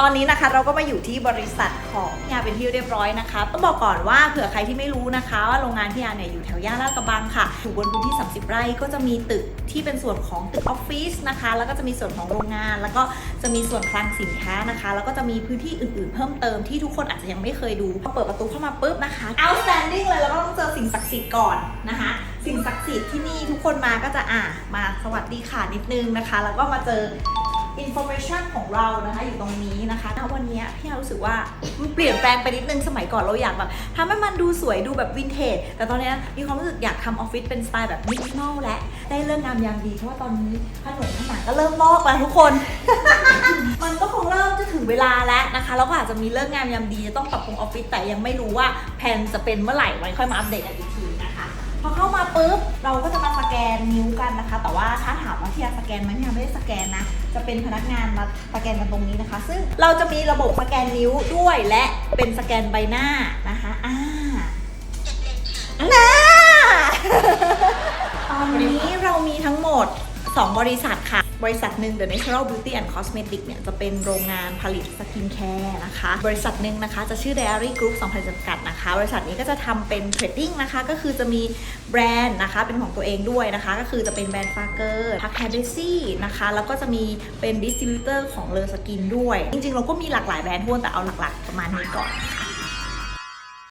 ตอนนี้นะคะเราก็มาอยู่ที่บริษัทของยาเป็นที่เรียบร้อยนะคะต้องบอกก่อนว่าเผื่อใครที่ไม่รู้นะคะ ว่าโรงงานที่ยาเนี่ยอยู่แถวย่านลาดกระบังค่ะอยู่บนพื้นที่ 30 ไร่ก็จะมีตึกที่เป็นส่วนของตึกออฟฟิศนะคะ แล้วก็จะมีส่วนของโรงงาน แล้วก็จะมีส่วนคลังสินค้านะคะ แล้วก็จะมีพื้นที่อื่นๆ เพิ่มเติมที่ทุกคนอาจจะยังไม่เคยดูพอเปิดประตูเข้ามาปุ๊บนะคะ outstanding เลยแล้วก็ต้องเจอสิ่งศักดิ์สิทธิ์ก่อนนะคะ สิ่งศักดิ์สิทธิ์ที่นี่ทุกคนมาก็จะอะมาสวัสดีค่ะนิดนึงนะคะ แล้วก็มาเจอ information ของเรานะคะอยู่ตรงนี้นะคะณวันนี้พี่อารู้สึกว่ามันเปลี่ยนแปลงไปนิดนึงสมัยก่อนเราอยากแบบทำให้มันดูสวยดูแบบวินเทจ แต่ตอนนี้มีความรู้สึกอยากทำออฟฟิศเป็นสไตล์แบบมินิมอลและ ได้เรื่องงามยามดี เพราะว่าตอนนี้ถนนผนังก็เริ่มลอกแล้วทุกคน มันก็คงเริ่มจะถึงเวลาแล้วนะคะ แล้วก็อาจจะมีเรื่องงามยามดีจะต้องปรับปรุงออฟฟิศแต่ยังไม่รู้ว่าแผนจะเป็นเมื่อไหร่ไว้ค่อยมาอัปเดตกันอีกทีนะคะพอเข้ามาปุ๊บเราก็จะมาสแกนนิ้วกันนะคะ แต่ว่าถ้าามว่าที่ยาสแกนไหมที่ยาไม่ได้สแกนนะ จะเป็นพนักงานมาสแกนกันตรงนี้นะคะ ซึ่งเราจะมีระบบสแกนนิ้วด้วยและเป็นสแกนใบหน้านะคะอ่าหน้าตอนนี้เรามีทั้งหมด 2 บริษัทค่ะ บริษัทหนึ่ง The Natural Beauty and Cosmetic เนี่ยจะเป็นโรงงานผลิตสกินแคร์นะคะ บริษัทหนึ่งนะคะจะชื่อ Diary Group 2,000จำกัดนะคะ บริษัทนี้ก็จะทำเป็นเทรดดิ้งนะคะ ก็คือจะมีแบรนด์นะคะ เป็นของตัวเองด้วยนะคะ ก็คือจะเป็นแบรนด์ฟาเกอร์ทักแฮดเดซี่นะคะ แล้วก็จะมีเป็นดิสติบิวเตอร์ของเลอสกินด้วย จริงๆ เราก็มีหลากหลายแบรนด์ทั่วแต่เอาหลักๆประมาณนี้ก่อนนะคะ